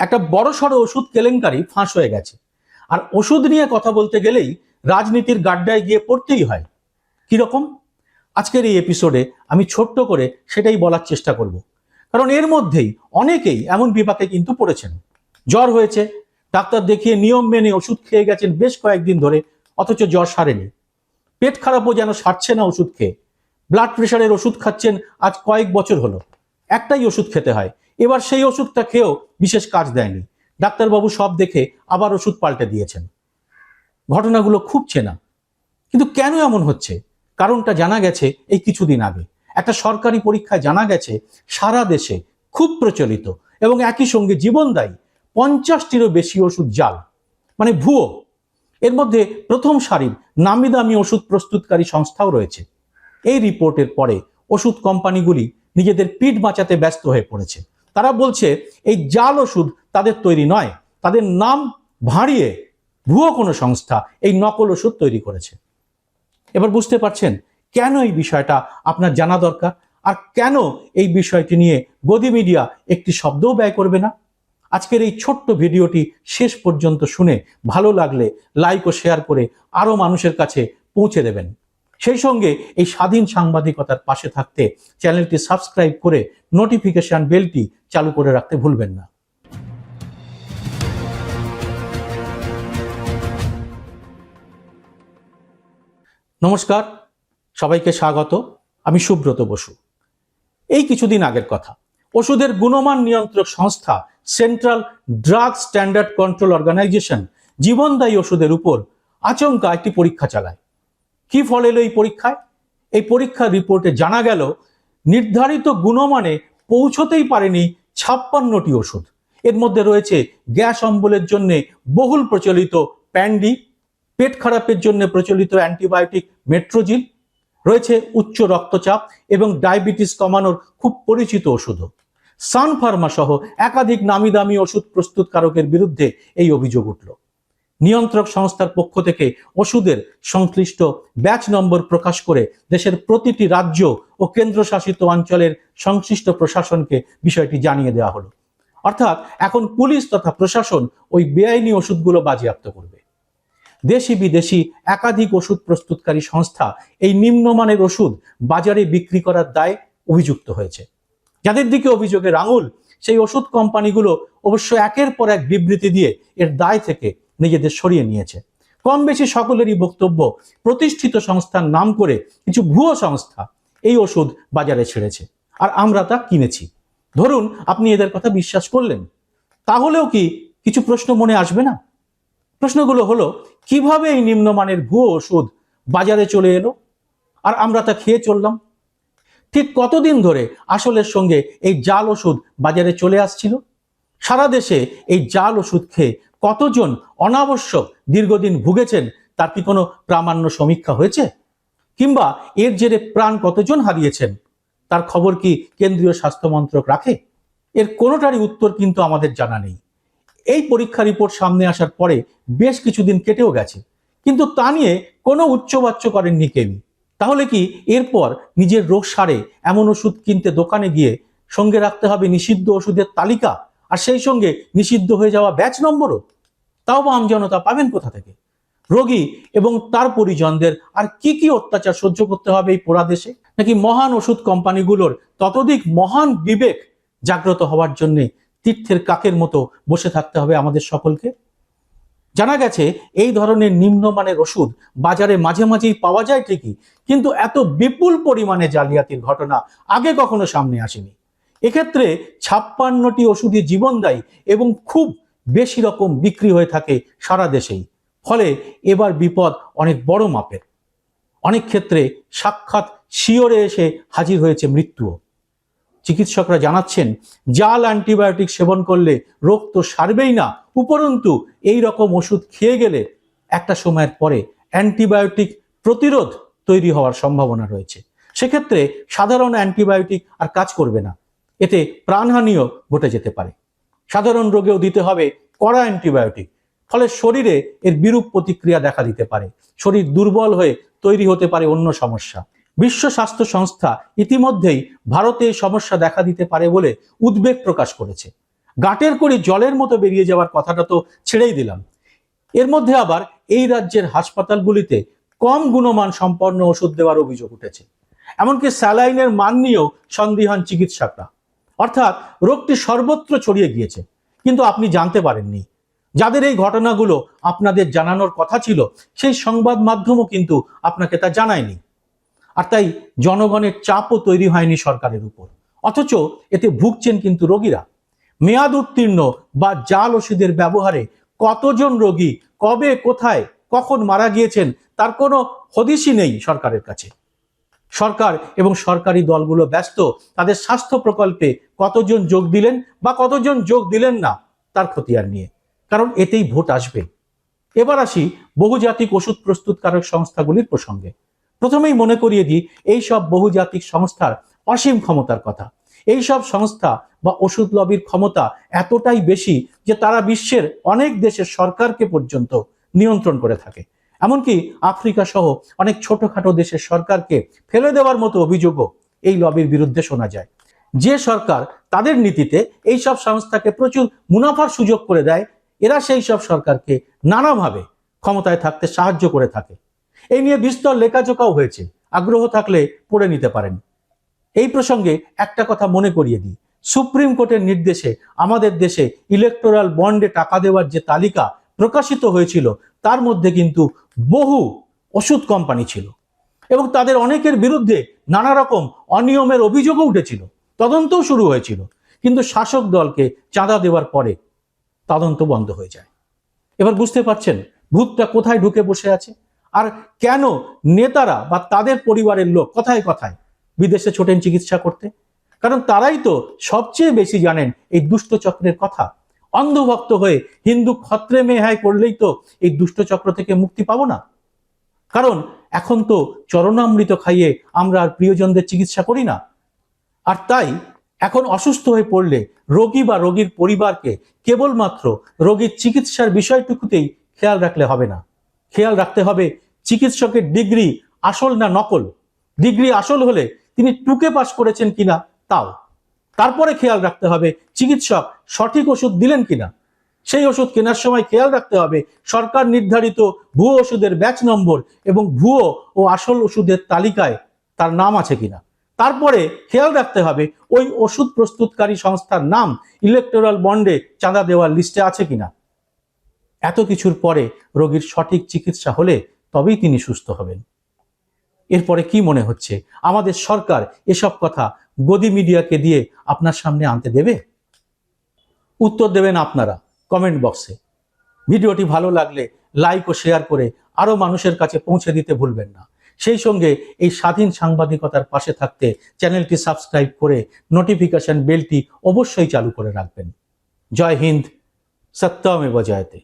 একটা বড় সড়ো ওষুধ কেলেঙ্কারি ফাঁস হয়ে গেছে। আর ওষুধ নিয়ে কথা বলতে গেলেই রাজনীতির গাড্ডায় গিয়ে পড়তেই হয়। কীরকম আজকের এই এপিসোডে আমি ছোট্ট করে সেটাই বলার চেষ্টা করব। কারণ এর মধ্যেই অনেকেই এমন বিপাকে কিন্তু পড়েছেন। জ্বর হয়েছে, ডাক্তার দেখিয়ে নিয়ম মেনে ওষুধ খেয়ে গেছেন বেশ কয়েকদিন ধরে, অথচ জ্বর সারেনি। পেট খারাপও যেন সারছে না ওষুধ খেয়ে। ব্লাড প্রেশারের ওষুধ খাচ্ছেন আজ কয়েক বছর হলো। একটাই ওষুধ খেতে হয় এবার সেই ওষুধটা খেয়েও বিশেষ কাজ দেয়নি। ডাক্তারবাবু সব দেখে আবার ওষুধ পাল্টে দিয়েছেন। ঘটনাগুলো খুব চেনা। কিন্তু কেন এমন হচ্ছে? কারণটা জানা গেছে এই কিছুদিন আগে। একটা সরকারি পরীক্ষায় জানা গেছে, সারা দেশে খুব প্রচলিত এবং একই সঙ্গে জীবনদায়ী পঞ্চাশটিরও বেশি ওষুধ জাল মানে ভুয়ো। এর মধ্যে প্রথম সারির নামি দামি ওষুধ প্রস্তুতকারী সংস্থাও রয়েছে। এই রিপোর্টের পরে ওষুধ কোম্পানিগুলি নিজেদের পিঠ বাঁচাতে ব্যস্ত হয়ে পড়েছে। তারা বলছে, এই জাল ওষুধ তাদের তৈরি নয়। তাদের নাম ভাঁড়িয়ে ভুয়ো কোনো সংস্থা এই নকল ওষুধ তৈরি করেছে। এবার বুঝতে পারছেন কেন এই বিষয়টা আপনার জানা দরকার? আর কেন এই বিষয়টি নিয়ে গদি মিডিয়া একটি শব্দও ব্যয় করবে না? আজকের এই ছোট্ট ভিডিওটি শেষ পর্যন্ত শুনে ভালো লাগলে লাইক ও শেয়ার করে আরও মানুষের কাছে পৌঁছে দেবেন। সেই সঙ্গে এই স্বাধীন সাংবাদিকতার পাশে থাকতে চ্যানেলটি সাবস্ক্রাইব করে নোটিফিকেশন বেলটি চালু করে রাখতে ভুলবেন না। নমস্কার, সবাইকে স্বাগত। আমি সুব্রত বসু। এই কিছুদিন আগের কথা, ওষুধের গুণমান নিয়ন্ত্রক সংস্থা central drug standard control organisation জীবনদায়ী ওষুধের উপর আচমকা একটি পরীক্ষা চালায়। কি ফল এলো এই পরীক্ষায়? এই পরীক্ষার রিপোর্টে জানা গেল, নির্ধারিত গুণমানে পৌঁছতেই পারেনি ছাপ্পান্নটি ওষুধ। এর মধ্যে রয়েছে গ্যাস অম্বলের জন্য বহুল প্রচলিত প্যান্ডি, পেট খারাপের জন্য প্রচলিত অ্যান্টিবায়োটিক মেট্রোজিল, রয়েছে উচ্চ রক্তচাপ এবং ডায়াবেটিস কমানোর খুব পরিচিত ওষুধও। সান ফার্মা সহ একাধিক নামি দামি ওষুধ প্রস্তুতকারকের বিরুদ্ধে এই অভিযোগ উঠল। নিয়ন্ত্রক সংস্থার পক্ষ থেকে ওষুধের সংশ্লিষ্ট ব্যাচ নম্বর প্রকাশ করে দেশের প্রতিটি রাজ্য ও কেন্দ্রশাসিত অঞ্চলের সংশ্লিষ্ট প্রশাসনকে বিষয়টি জানিয়ে দেওয়া হলো। অর্থাৎ এখন পুলিশ তথা প্রশাসন ওই বেআইনি ওষুধগুলো বাজেয়াপ্ত করবে। দেশি বিদেশি একাধিক ওষুধ প্রস্তুতকারী সংস্থা এই নিম্নমানের ওষুধ বাজারে বিক্রি করার দায়ে অভিযুক্ত হয়েছে। যাদের দিকে অভিযোগের আঙুল, সেই ওষুধ কোম্পানিগুলো অবশ্য একের পর এক বিবৃতি দিয়ে এর দায় থেকে নিজেদের সরিয়ে নিয়েছে। কম বেশি সকলেরই বক্তব্য, প্রতিষ্ঠিত সংস্থার নাম করে কিছু ভুয়ো সংস্থা এই ওষুধ বাজারে ছেড়েছে। আর আমরা তা কিনেছি। ধরুন, আপনি এদের কথা বিশ্বাস করলেন। তাহলেও কি কিছু প্রশ্ন মনে আসবে না? প্রশ্নগুলো হলো, কীভাবে এই নিম্নমানের ভুয়ো ওষুধ বাজারে চলে এলো? আর আমরা তা খেয়ে চললাম। ঠিক কতদিন ধরে আসলের সঙ্গে এই জাল ওষুধ বাজারে চলে আসছিল? সারা দেশে এই জাল ওষুধ খেয়ে কতজন অনাবশ্যক দীর্ঘদিন ভুগেছেন, তার কি কোনো প্রামাণ্য সমীক্ষা হয়েছে? কিংবা এর জেরে প্রাণ কতজন হারিয়েছেন? তার খবর কি কেন্দ্রীয় স্বাস্থ্য মন্ত্রক রাখে? এর কোনোটারই উত্তর কিন্তু আমাদের জানা নেই। এই পরীক্ষা রিপোর্ট সামনে আসার পরে বেশ কিছুদিন কেটেও গেছে। কিন্তু তা নিয়ে কোনো উচ্চবাচ্য করেননি কেউই। তাহলে কি এরপর নিজের রোগ সারে এমন ওষুধ কিনতে দোকানে গিয়ে সঙ্গে রাখতে হবে নিষিদ্ধ ওষুধের তালিকা? আর সেই সঙ্গে নিষিদ্ধ হয়ে যাওয়া ব্যাচ নম্বরও। তাও বা আমজনতা পাবেন কোথা থেকে? রোগী এবং তার পরিজনদের আর কি কি অত্যাচার সহ্য করতে হবে এই পোড়া দেশে? নাকি মহান ওষুধ কোম্পানিগুলোর ততোধিক মহান বিবেক জাগ্রত হওয়ার জন্যে তীর্থের কাকের মতো বসে থাকতে হবে আমাদের সকলকে? জানা গেছে এই ধরনের নিম্নমানের ওষুধ বাজারে মাঝে মাঝেই পাওয়া যায় ঠিকই, কিন্তু এত বিপুল পরিমাণে জালিয়াতির ঘটনা আগে কখনো সামনে আসেনি। এক্ষেত্রে ছাপ্পান্নটি ওষুধই জীবনদায়ী এবং খুব বেশি রকম বিক্রি হয়ে থাকে সারা দেশেই। ফলে এবার বিপদ অনেক বড় মাপের। অনেক ক্ষেত্রে সাক্ষাৎ শিওরে এসে হাজির হয়েছে মৃত্যুও। চিকিৎসকরা জানাচ্ছেন, জাল অ্যান্টিবায়োটিক সেবন করলে রোগ তো সারবেই না, উপরন্তু এই রকম ওষুধ খেয়ে গেলে একটা সময়ের পরে অ্যান্টিবায়োটিক প্রতিরোধ তৈরি হওয়ার সম্ভাবনা রয়েছে। সেক্ষেত্রে সাধারণ অ্যান্টিবায়োটিক আর কাজ করবে না। এতে প্রাণহানিও ঘটে যেতে পারে। সাধারণ রোগেও দিতে হবে কড়া অ্যান্টিবায়োটিক, ফলে শরীরে এর বিরূপ প্রতিক্রিয়া দেখা দিতে পারে। শরীর দুর্বল হয়ে তৈরি হতে পারে অন্য সমস্যা। বিশ্ব স্বাস্থ্য সংস্থা ইতিমধ্যেই ভারতে এই সমস্যা দেখা দিতে পারে বলে উদ্বেগ প্রকাশ করেছে। গাটের করে জলের মতো বেরিয়ে যাওয়ার কথাটা তো ছেড়েই দিলাম। এর মধ্যে আবার এই রাজ্যের হাসপাতালগুলিতে কম গুণমান সম্পন্ন ওষুধ দেওয়ার অভিযোগ উঠেছে। এমনকি স্যালাইনের মান নিয়েও সন্দিহান চিকিৎসকরা অর্থাৎ রোগটি সর্বত্র ছড়িয়ে গিয়েছে, কিন্তু আপনি জানতে পারেননি। যাদের এই ঘটনাগুলো আপনাদের জানানোর কথা ছিল, সেই সংবাদ মাধ্যমও কিন্তু আপনাকে তা জানায়নি। আর তাই জনগণের চাপও তৈরি হয়নি সরকারের উপর। অথচ এতে ভুগছেন কিন্তু রোগীরা। মেয়াদ উত্তীর্ণ বা জাল ওষুধের ব্যবহারে কতজন রোগী কবে, কোথায়, কখন মারা গিয়েছেন, তার কোনো হদিশই নেই সরকারের কাছে। সরকার এবং সরকারি দলগুলো ব্যস্ত, তাদের স্বাস্থ্য প্রকল্পে কতজন যোগ দিলেন বা কতজন যোগ দিলেন না, তার খতিয়ান নিয়ে। কারণ এতেই ভোট আসবে। এবার আসি বহুজাতিক ওষুধ প্রস্তুতকারক সংস্থাগুলির প্রসঙ্গে। প্রথমেই মনে করিয়ে দিই, এই সব বহুজাতিক সংস্থার অসীম ক্ষমতার কথা। এই সব সংস্থা বা ওষুধ লবির ক্ষমতা এতটাই বেশি যে তারা বিশ্বের অনেক দেশের সরকারকে পর্যন্ত নিয়ন্ত্রণ করে থাকে। এমনকি আফ্রিকা সহ অনেক ছোটখাটো দেশের সরকারকে ফেলে দেওয়ার মতো অভিযোগও এই লবির বিরুদ্ধে শোনা যায়। যে সরকার তাদের নীতিতে এই সব সংস্থাকে প্রচুর মুনাফার সুযোগ করে দেয়, এরা সেই সব সরকারকে নানাভাবে ক্ষমতায় থাকতে সাহায্য করে থাকে। এই নিয়ে বিস্তর লেখাজোকাও হয়েছে। আগ্রহ থাকলে পড়ে নিতে পারেন। এই প্রসঙ্গে একটা কথা মনে করিয়ে দিই। সুপ্রিম কোর্টের নির্দেশে আমাদের দেশে ইলেকটোরাল বন্ডে টাকা দেওয়ার যে তালিকা প্রকাশিত হয়েছিল, তার মধ্যে কিন্তু বহু ওষুধ কোম্পানি ছিল। এবং তাদের অনেকের বিরুদ্ধে নানা রকম অনিয়মের অভিযোগও উঠেছিল, তদন্তও শুরু হয়েছিল। কিন্তু শাসক দলকে চাঁদা দেওয়ার পরে তদন্ত বন্ধ হয়ে যায়। এবার বুঝতে পারছেন ভূতটা কোথায় ঢুকে বসে আছে? আর কেন নেতারা বা তাদের পরিবারের লোক কথায় কথায় বিদেশে ছোটেন চিকিৎসা করতে? কারণ তারাই তো সবচেয়ে বেশি জানেন এই দুষ্ট চক্রের কথা। অন্ধভক্ত হয়ে হিন্দু ক্ষত্রে মেহাই করলেই তো এই দুষ্ট চক্র থেকে মুক্তি পাবো না। কারণ এখন তো চরণামৃত খাইয়ে আমরা আর প্রিয়জনদের চিকিৎসা করি না। আর তাই এখন অসুস্থ হয়ে পড়লে রোগী বা রোগীর পরিবারকে কেবলমাত্র রোগীর চিকিৎসার বিষয়টুকুতেই খেয়াল রাখলে হবে না। খেয়াল রাখতে হবে চিকিৎসকের ডিগ্রি আসল না নকল। ডিগ্রি আসল হলে তিনি টুকে পাশ করেছেন কিনা তাও। তারপরে খেয়াল রাখতে হবে চিকিৎসক সঠিক ওষুধ দিলেন কিনা। সেই ওষুধ কেনার সময় খেয়াল রাখতে হবে সরকার নির্ধারিত ভুয়ো ওষুধের ব্যাচ নম্বর এবং ভুয়ো ও আসল ওষুধের তালিকায় তার নাম আছে কিনা। তারপরে খেয়াল রাখতে হবে ওই ওষুধ প্রস্তুতকারী সংস্থার নাম ইলেকটোরাল বন্ডে চাঁদা দেওয়ার লিস্টে আছে কিনা। এত কিছুর পরে রোগীর সঠিক চিকিৎসা হলে তবেই তিনি সুস্থ হবেন। এরপরে কি মনে হচ্ছে? আমাদের সরকার এসব কথা গদি মিডিয়াকে দিয়ে আপনার সামনে আনতে দেবে? উত্তর দেবেন আপনারা কমেন্ট বক্সে ভিডিওটি ভালো লাগলে লাইক ও শেয়ার করে আরও মানুষের কাছে পৌঁছে দিতে ভুলবেন না। সেই সঙ্গে এই স্বাধীন সাংবাদিকতার পাশে থাকতে চ্যানেলটি সাবস্ক্রাইব করে নোটিফিকেশন বেলটি অবশ্যই চালু করে রাখবেন। জয় হিন্দ, সত্যমেব জয়তে।